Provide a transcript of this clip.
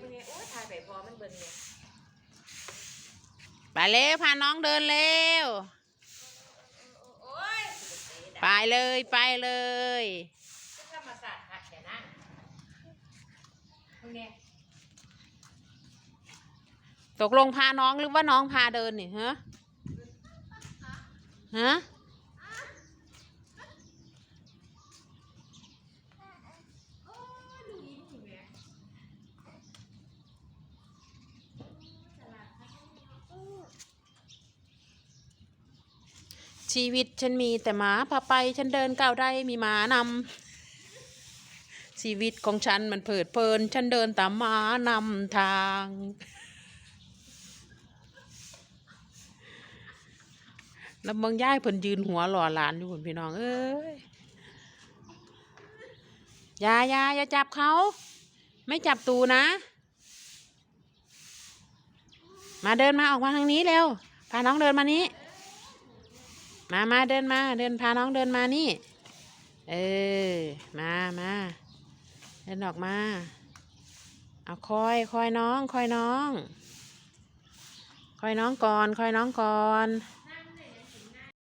เนี้ยเพิ่งเนี้ยโอ้ยถ่ายไปพอมันเบิ่งเนี่ยไปเร็วพาน้องเดินเร็วโอ้ยไปเลยไปเลยธรรมศาสตร์หักแต่นะเพิ่งเนี้ยตกลงพาน้องหรือว่าน้องพาเดินนี่ฮะฮะ โอ้ยดูยิ้มอยู่แม่ ชีวิตฉันมีแต่หมาพาไป ฉันเดินก้าวได้มีหมานำชีวิตของฉันมันเผิดเพลิน ฉันเดินตามหมานำทางแล้วมึงย่ายเพิ่นยืนหัวหล่อหลานอยู่พุ่นพี่น้องเอ้ยอย่าอย่าอย่าจับเขา ไม่จับตูนะ มาเดินมาออกมาทางนี้เร็วพาน้องเดินมานี้ มามาเดินมา เดินพาน้องเดินมานี่ เออ มามาเดินออกมา เอาคอยคอยน้อง คอยน้อง คอยน้องก่อน คอยน้องก่อน